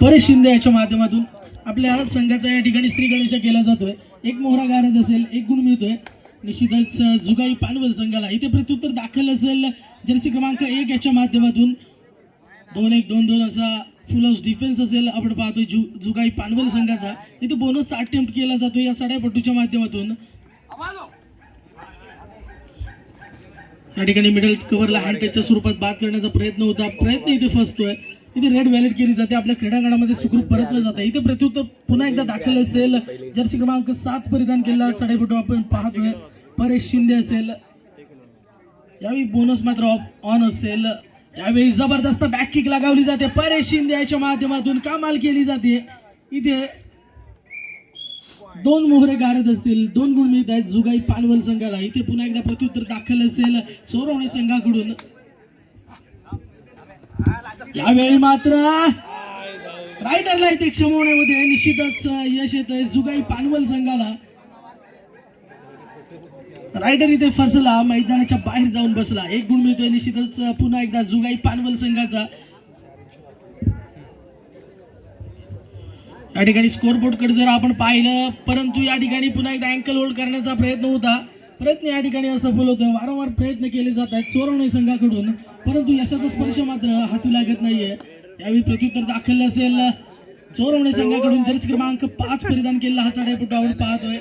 परेश शिंदे याच्या माध्यमातून आपल्या संघाचा या ठिकाणी स्त्री गणेशा केला जातोय. एक मोहरा गारद असेल एक गुण मिळतोय. निश्चितच जुगाई पानवल संघाला. इथे प्रत्युत्तर दाखल असेल जर्सी क्रमांक एक याच्या माध्यमातून. दोन एक दोन दोन असा फुल हाऊस डिफेन्स असेल आपण पाहतोय जु जुगाई पानवल संघाचा. इथे बोनसचा अटेम्प्ट केला जातो या सड्यापट्टूच्या माध्यमातून. या ठिकाणी मिडल कव्हरला हँड टचच्या स्वरूपात बाद करण्याचा प्रयत्न होता. प्रयत्न इथे फसतोय. इथे रेड व्हॅलेट केली जाते. आपल्या क्रीडांगणामध्ये सुखरूप परतलं जातं. इथे प्रत्युत्तर पुन्हा एकदा दाखल असेल. जर्सी क्रमांक सात परिधान केलेला चढाईपटू आपण पाहतोय. परेश शिंदे असेल. यावेळी बोनस मात्र ऑन असेल. यावेळी जबरदस्त बॅक किक लगावली जाते. परेश शिंदे याच्या माध्यमातून कमाल केली जाते. इथे दोन मोहरे गारत असतील. दोन गुण मिळत आहेत. जुगाई पानवल संघाला. इथे पुन्हा एकदा प्रत्युत्तर दाखल असेल. सोरवणे संघाकडून. यावेळी मात्र रायडरला इथे क्षमवण्यामध्ये निश्चितच यश येत आहे जुगाई पानवल संघाला. रायडर इथे फसला मैदानाच्या बाहेर जाऊन बसला. एक गुण मिळतोय निश्चितच. पुन्हा एकदा जुगाई पानवल संघाचा. या ठिकाणी स्कोरबोर्डकडे जर आपण पाहिलं परंतु या ठिकाणी पुन्हा एकदा अँकल होल्ड करण्याचा प्रयत्न होता. प्रयत्न या ठिकाणी असफल होतोय वारंवार प्रयत्न केले जात आहेत चोरवणे संघाकडून. परंतु यशाचा स्पर्श मात्र हाती लागत नाहीये. यावेळी प्रत्युत्तर दाखल असेल. चोरवणे संघाकडून जर्स क्रमांक पाच परिधान केलेला हा चढाईपटू पाहतोय.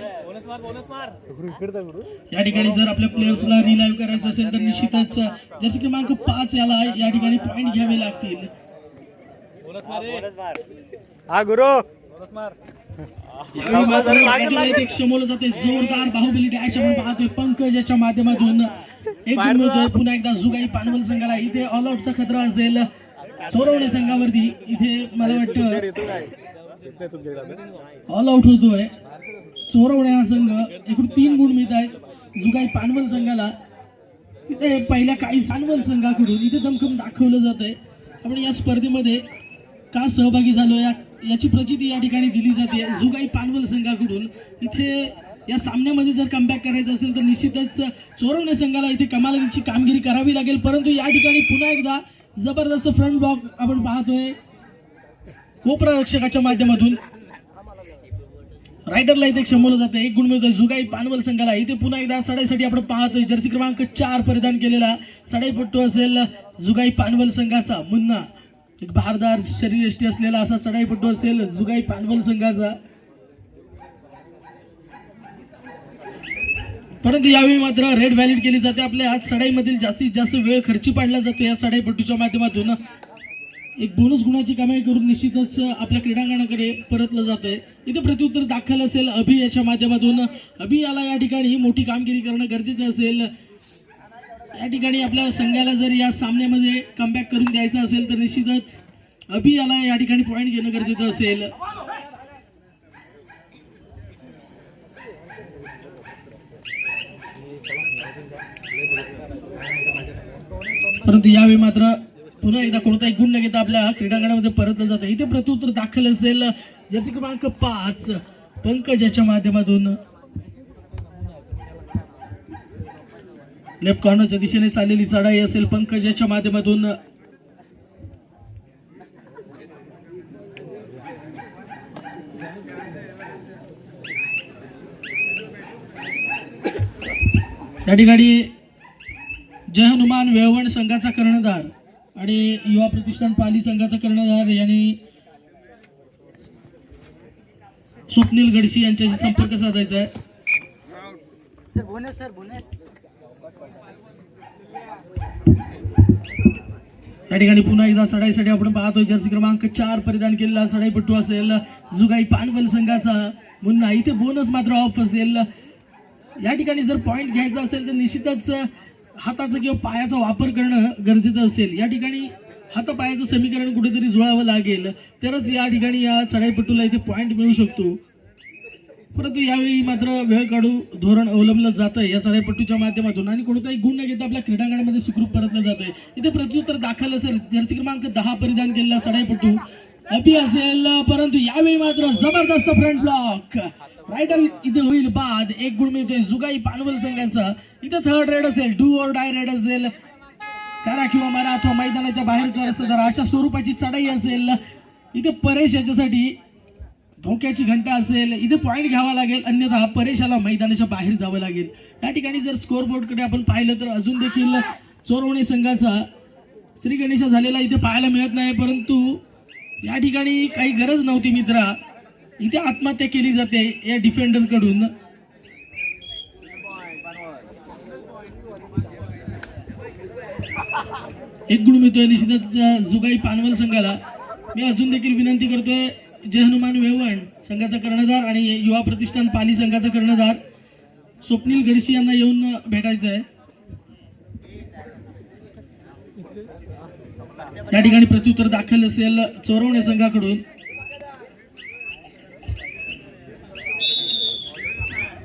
या ठिकाणी जर आपल्या प्लेयर्सला रिलाईव्ह करायचं असेल तर निश्चितच जर्स क्रमांक पाच याला या ठिकाणी पॉईंट घ्यावे लागतील. हा गुरु. जाते जोरदार बाहुबली डॅश आपण पाहतोय पंकज याच्या माध्यमातून एक पुन्हा एकदा जुगाई पानवल संघाला. इथे ऑल आउटचा खतरा असेल. चोरवणे संघावरती इथे मला वाटतं ऑल आउट होतोय. चोरवणे हा संघ एकूण तीन गुण मिळत आहेत जुगाई पानवल संघाला. इथे पहिल्या काही पानवल संघाकडून इथे दमखम दाखवलं जात आहे आपण या स्पर्धेमध्ये का सहभागी झालो या याची प्रचिती या ठिकाणी दिली जाते. जुगाई पानवल संघाकडून. इथे या सामन्यामध्ये जर कमबॅक करायचं असेल तर निश्चितच चोरवणे संघाला इथे कमालीची कामगिरी करावी लागेल. परंतु या ठिकाणी पुन्हा एकदा जबरदस्त फ्रंट ब्लॉक आपण पाहतोय. कोपरा रक्षकाच्या माध्यमातून. रायडरला इथे क्षमवलं जातं. एक गुण मिळतोय. जुगाई पानवल संघाला इथे पुन्हा एकदा चढाईसाठी आपण पाहतोय. जर्सी क्रमांक चार परिधान केलेला चढाईपट्टू असेल जुगाई पानवल संघाचा. मुन्ना एक भारदार शरीरयष्टी असलेला असा चढाईपट्टू असेल जुगाई पानवल संघाचा. परंतु यावेळी मात्र रेड व्हॅलिड केली जाते. आपल्या आज चढाईमधील जास्तीत जास्त वेळ खर्ची पाडला जातो या चढाईपट्टूच्या माध्यमातून. एक बोनस गुणाची कमाई करून निश्चितच आपल्या क्रीडांगणाकडे परतलं जात आहे इथे प्रत्युत्तर दाखल असेल अभि याच्या माध्यमातून. अभि याला या ठिकाणी मोठी कामगिरी करणं गरजेचं असेल. या ठिकाणी आपल्या संघाला जर या सामन्यामध्ये कमबॅक करून द्यायचं असेल तर निश्चितच अभि याला या ठिकाणी पॉईंट घेणं गरजेचं असेल. परंतु यावेळी मात्र पुन्हा एकदा कोणताही गुण न घेता आपल्या क्रीडांगणामध्ये परतलं जातं. इथे प्रत्युत्तर दाखल असेल. जर्सी क्रमांक पाच पंकज याच्या माध्यमातून लेफ्ट कॉर्नरच्या दिशेने चाललेली चढाई असेल पंकज याच्या माध्यमातून. या ठिकाणी जय हनुमान वेळवण संघाचा कर्णधार आणि युवा प्रतिष्ठान पाली संघाचा कर्णधार यांनी स्वप्नील गडशी यांच्याशी संपर्क साधायचा आहे सर बोनस सर बोनस या ठिकाणी पुन्हा एकदा चढाईसाठी आपण पाहतोय जर्सी क्रमांक चार परिधान केलेला चढाईपट्टू असेल. जुगाई पानवल संघाचा मुन्ना इथे बोनस मात्र ऑफ असेल. या ठिकाणी जर पॉईंट घ्यायचा असेल तर निश्चितच हाताचा किंवा पायाचा वापर करणं गरजेचं असेल. या ठिकाणी हातापायाचं समीकरण कुठेतरी जुळावं लागेल. तरच या ठिकाणी या चढाईपट्टूला इथे पॉईंट मिळू शकतो. परंतु यावेळी मात्र वेळ काढू धोरण अवलंबलं जातं या चढाईपट्टूच्या माध्यमातून. आणि कोणताही गुण न घेता आपल्या क्रीडांगणामध्ये सुखरूप परतलं जात आहे इथे प्रत्युत्तर दाखल असेल जर्सी क्रमांक दहा परिधान केलेला चढाईपट्टू. अभि असेल परंतु यावेळी मात्र जबरदस्त फ्रंट ब्लॉक रायडर इथे होईल बाद. एक गुण मिळतोय जुगाई पानवल संघाचा. इथे थर्ड रेड असेल डू और डाय रेड असेल. करा किंवा मारा अथवा मैदानाच्या बाहेरचा रस्ता अशा स्वरूपाची चढाई असेल. इथे परेश याच्यासाठी धोक्याची घंटा असेल इथे पॉईंट घ्यावा लागेल अन्यथा परेशाला मैदानाच्या बाहेर जावं लागेल. या ठिकाणी जर स्कोर बोर्डकडे आपण पाहिलं तर अजून देखील चोरवणे संघाचा श्री गणेशा झालेला इथे पाहायला मिळत नाही परंतु या ठिकाणी काही गरज नव्हती मित्रा. इथे आत्महत्या केली जाते या डिफेंडरकडून. एक गुण मिळतोय निश्चितच जुगाई पानवल संघाला. मी अजून देखील विनंती करतोय जय हनुमान वेवण संघाचा कर्णधार आणि युवा प्रतिष्ठान पाली संघाचा कर्णधार स्वप्नील गडशी यांना येऊन भेटायचं आहे. या ठिकाणी प्रत्युत्तर दाखल असेल चोरवणे संघाकडून.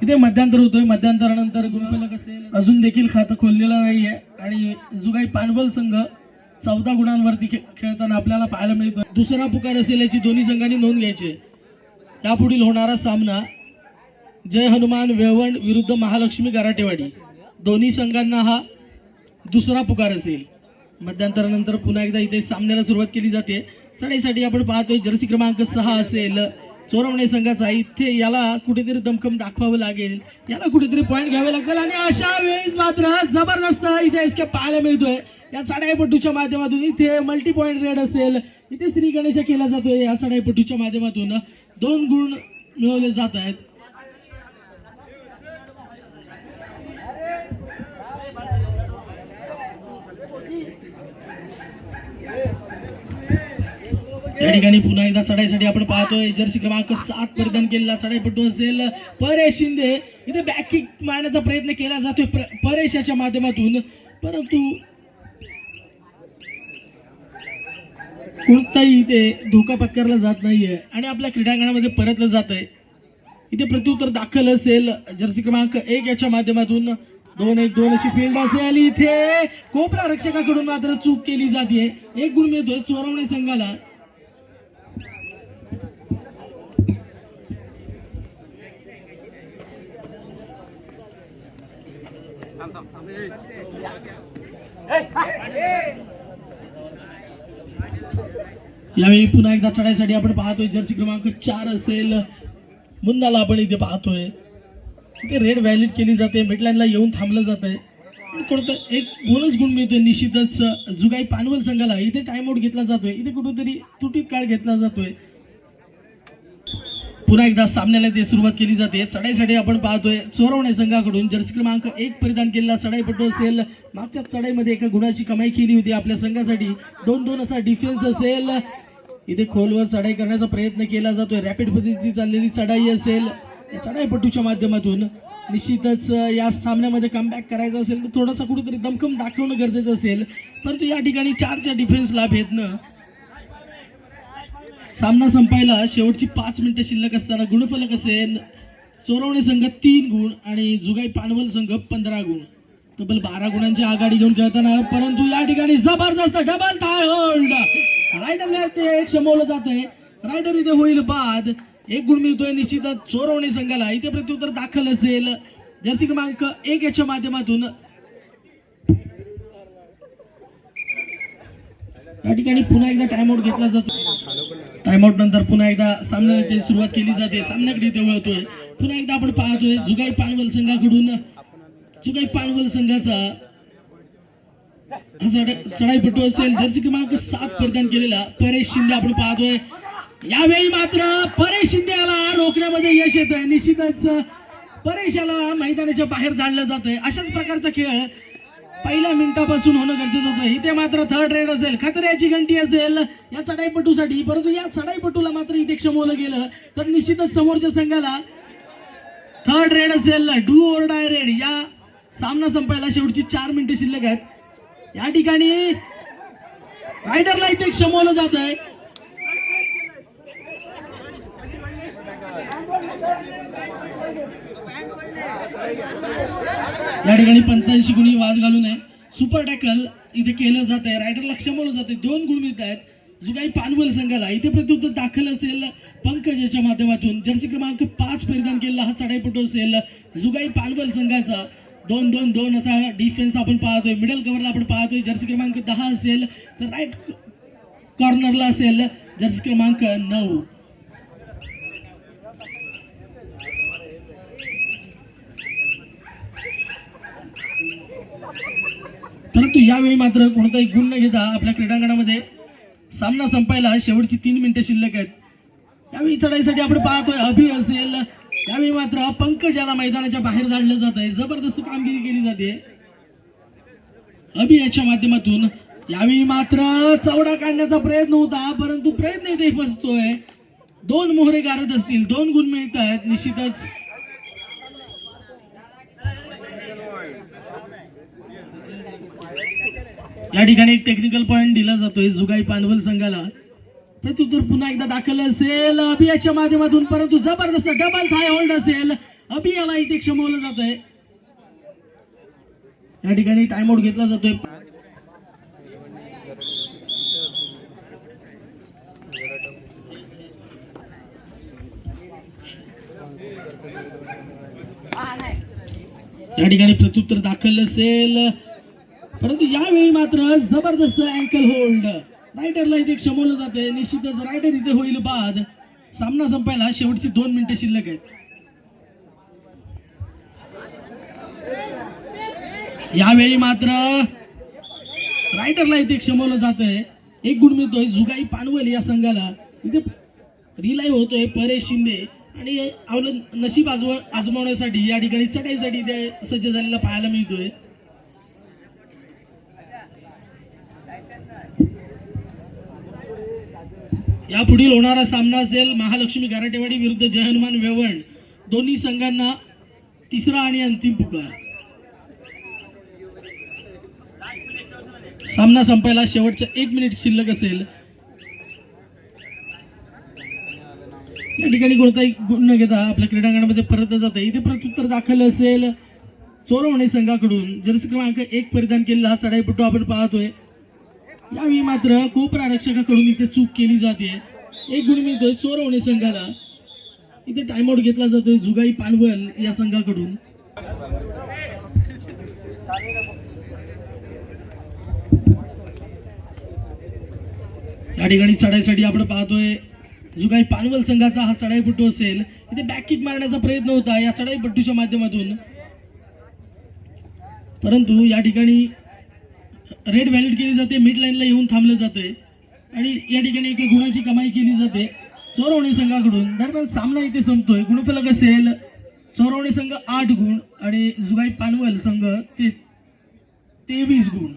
इथे मध्यांतर होतोय. मध्यांतरानंतर गुणफलक असेल. अजून देखील खातं खोललेलं नाहीये. आणि जुगाई पानबल संघ चौदा गुणांवरती खेळताना आपल्याला पाहायला मिळतो दुसरा पुकार असेल याची दोन्ही संघांनी नोंद घ्यायची. आहे. यापुढील होणारा सामना जय हनुमान वेवण विरुद्ध महालक्ष्मी गराटेवाडी दोन्ही संघांना हा दुसरा पुकार असेल. मध्यांतरानंतर पुन्हा एकदा इथे सामन्याला सुरुवात केली जाते. चढाईसाठी आपण पाहतोय जर्सी क्रमांक सहा असेल. चोरवणे संघाचा इथे याला कुठेतरी दमखम दाखवावं लागेल. याला कुठेतरी पॉईंट घ्यावे लागतील आणि अशा वेळेस मात्र जबरदस्त इथे इसके पाहायला मिळतोय. या चढाईपट्टूच्या माध्यमातून इथे मल्टी पॉईंट रेड असेल. इथे श्री गणेश केला जातोय या चढाईपट्टूच्या माध्यमातून. दोन गुण मिळवले जात आहेत. या ठिकाणी पुन्हा एकदा चढाईसाठी आपण पाहतोय. जर्सी क्रमांक सात परिधान केलेला चढाईपट्टू असेल परेश शिंदे. इथे बॅक किक मारण्याचा प्रयत्न केला जातोय प्र- परेश याच्या माध्यमातून. परंतु कोणताही इथे धोका पत्करला जात नाहीये आणि आपल्या क्रीडांगणामध्ये परतलं जात आहे इथे प्रत्युत्तर दाखल असेल जर्सी क्रमांक एक याच्या माध्यमातून. दोन एक दोन अशी फील्ड असेल इथे. कोपरा रक्षकाकडून मात्र चूक केली जाते एक गुण मिळतोय चोरवणे संघाला. यावेळी पुन्हा एकदा चढाईसाठी आपण पाहतोय जर्सी क्रमांक चार असेल. मुन्नाला आपण इथे पाहतोय. इथे रेड व्हॅलिड केली जाते. मिडलाईनला येऊन थांबलं जात आहे कुठं एक बोनस गुण मिळतोय निश्चितच. जुगाई पानवल संघाला इथे टाइमआउट घेतला जातोय. इथे कुठेतरी तुटीत काळ घेतला जातोय. पुन्हा एकदा सामन्याला ते सुरुवात केली जाते. चढाईसाठी आपण पाहतोय चोरवणे संघाकडून जर्सी क्रमांक एक परिधान केलेला चढाईपटू असेल. मागच्या चढाईमध्ये एका गुणाची कमाई केली होती आपल्या संघासाठी. दोन दोन असा डिफेन्स असेल. इथे खोलवर चढाई करण्याचा प्रयत्न केला जातोय. रॅपिड पद्धतीची चाललेली चढाई असेल चढाईपटूच्या माध्यमातून निश्चितच या सामन्यामध्ये कमबॅक करायचं असेल तर थोडासा कुठेतरी दमखम दाखवणं गरजेचं असेल. परंतु या ठिकाणी चारच्या डिफेन्सला भेटणं सामना संपायला शेवटची पाच मिनिटं शिल्लक असताना गुणफलक असेल. चोरवणे संघ तीन गुण आणि जुगाई पानवल संघ पंधरा गुण. तब्बल बारा गुणांची आघाडी घेऊन खेळताना परंतु या ठिकाणी जबरदस्त डबल थाय होल्ड रायडरला ते एक जात आहे रायडर इथे होईल बाद. एक गुण मिळतोय निश्चितच चोरवणे संघाला इथे प्रत्युत्तर दाखल असेल. जर्सी क्रमांक एक याच्या माध्यमातून. या ठिकाणी पुन्हा एकदा टाइमआउट घेतला जातो. टाइमआउट नंतर पुन्हा एकदा सामन्याला सुरुवात केली जाते. सामन्याकडे ते वळतोय. पुन्हा एकदा आपण पाहतोय जुगाई पानवल संघाकडून. जुगाई पानवल संघाचा चढाईपटू असेल जर्सी क्रमांक सात प्रदान केलेला परेश शिंदे आपण पाहतोय. यावेळी मात्र परेश शिंदे याला रोखण्यामध्ये यश येत आहे निश्चितच परेश याला मैदानाच्या बाहेर धाडलं जात आहे अशाच प्रकारचा खेळ पहिल्या मिनिटापासून होणं गरजेचं होतं. इथे मात्र थर्ड रेड असेल. खतऱ्याची घंटी असेल. या चढाईपटूसाठी परंतु या चढाईपटूला मात्र इथे क्षमवलं गेलं. तर निश्चितच समोरच्या संघाला थर्ड रेड असेल. डू ओर डाय रेड या सामना संपायला शेवटची चार मिनिटे शिल्लक आहेत. या ठिकाणी रायडरला इथे क्षमवलं जात आहे. या ठिकाणी पंच्याऐंशी गुणी वाद घालू नये सुपर टॅकल इथे केलं जात आहे. रायडरला क्षमवलं जाते दोन गुण मिळत आहेत. जुगाई पानवल संघाला इथे प्रत्युत्तर दाखल असेल पंकज याच्या माध्यमातून. जर्सी क्रमांक पाच परिधान केलेला हा चढाईपटू असेल. जुगाई पानवल संघाचा दोन दोन दोन असा डिफेन्स आपण पाहतोय. मिडल कव्हरला आपण पाहतोय. जर्सी क्रमांक दहा असेल तर राईट कॉर्नरला असेल जर्सी क्रमांक नऊ. परंतु यावेळी मात्र कोणताही गुण न घेता आपल्या क्रीडांगणामध्ये सामना संपायला शेवटची तीन मिनिटं शिल्लक आहेत. यावेळी चढाईसाठी आपण पाहतोय अभि असेल त्यावेळी मात्र पंकज याला मैदानाच्या बाहेर धाडलं जात आहे. जबरदस्त कामगिरी केली जाते. अभि याच्या माध्यमातून यावेळी मात्र चौडा काढण्याचा प्रयत्न होता परंतु प्रयत्न इथे फसतोय दोन मोहरे गारत असतील दोन गुण मिळत आहेत निश्चितच. या ठिकाणी एक टेक्निकल पॉईंट दिला जातोय जुगाई पानवल संघाला. प्रत्युत्तर पुन्हा एकदा दाखल असेल. अभियाच्या माध्यमातून परंतु जबरदस्त डबल थाय होल्ड असेल. अभियाला इथे क्षमवलं जात आहे या ठिकाणी टाइम आउट घेतला जातोय. या ठिकाणी प्रत्युत्तर दाखल असेल. परंतु यावेळी मात्र जबरदस्त अँकल होल्ड रायडरला इथे क्षमवलं जाते. निश्चितच रायडर इथे होईल बाद. सामना संपायला शेवटची दोन मिनिटं शिल्लक आहेत. यावेळी मात्र रायडरला इथे क्षमवलं जात. आहे एक गुण मिळतोय. जुगाई पानवल या संघाला. इथे रिलाय होतोय परेश शिंदे. आणि आपलं नशीब आजव आजमावण्यासाठी या ठिकाणी चढाईसाठी ते सज्ज झालेला पाहायला मिळतोय. या पुढील होणारा सामना असेल महालक्ष्मी गाराटेवाडी विरुद्ध जय हनुमान वेवण. दोन्ही संघांना तिसरा आणि अंतिम पुकार. सामना संपायला शेवटच्या एक मिनिट शिल्लक असेल. या ठिकाणी कोणताही गुण न घेता आपल्या क्रीडांगणामध्ये परत जाते. इथे प्रत्युत्तर दाखल असेल. चोरवणे संघाकडून. जर्सी क्रमांक एक परिधान केलेला हा चढाईपटू आपण पाहतोय. यावेळी मात्र कोपरा रक्षकाकडून इथे चूक केली जाते. एक गुण मिळतोय चोरवणे संघाला. इथे टाइमआउट घेतला जातोय जुगाई पानवल या संघाकडून. या ठिकाणी चढाईसाठी आपण पाहतोय जुगाई पानवल संघाचा हा चढाईपट्टू असेल. इथे बॅक किक मारण्याचा प्रयत्न होता या चढाईपट्टूच्या माध्यमातून. परंतु या ठिकाणी रेड व्हॅलिड केली जाते मिड लाईनला येऊन थांबलं जाते आणि या ठिकाणी एका गुणाची कमाई केली जाते. चोरवणी संघाकडून. दरम्यान सामना इथे संपतोय. गुणफलक असेल चोरवणी संघ आठ गुण आणि जुगाई पानवल संघ ते तेवीस गुण.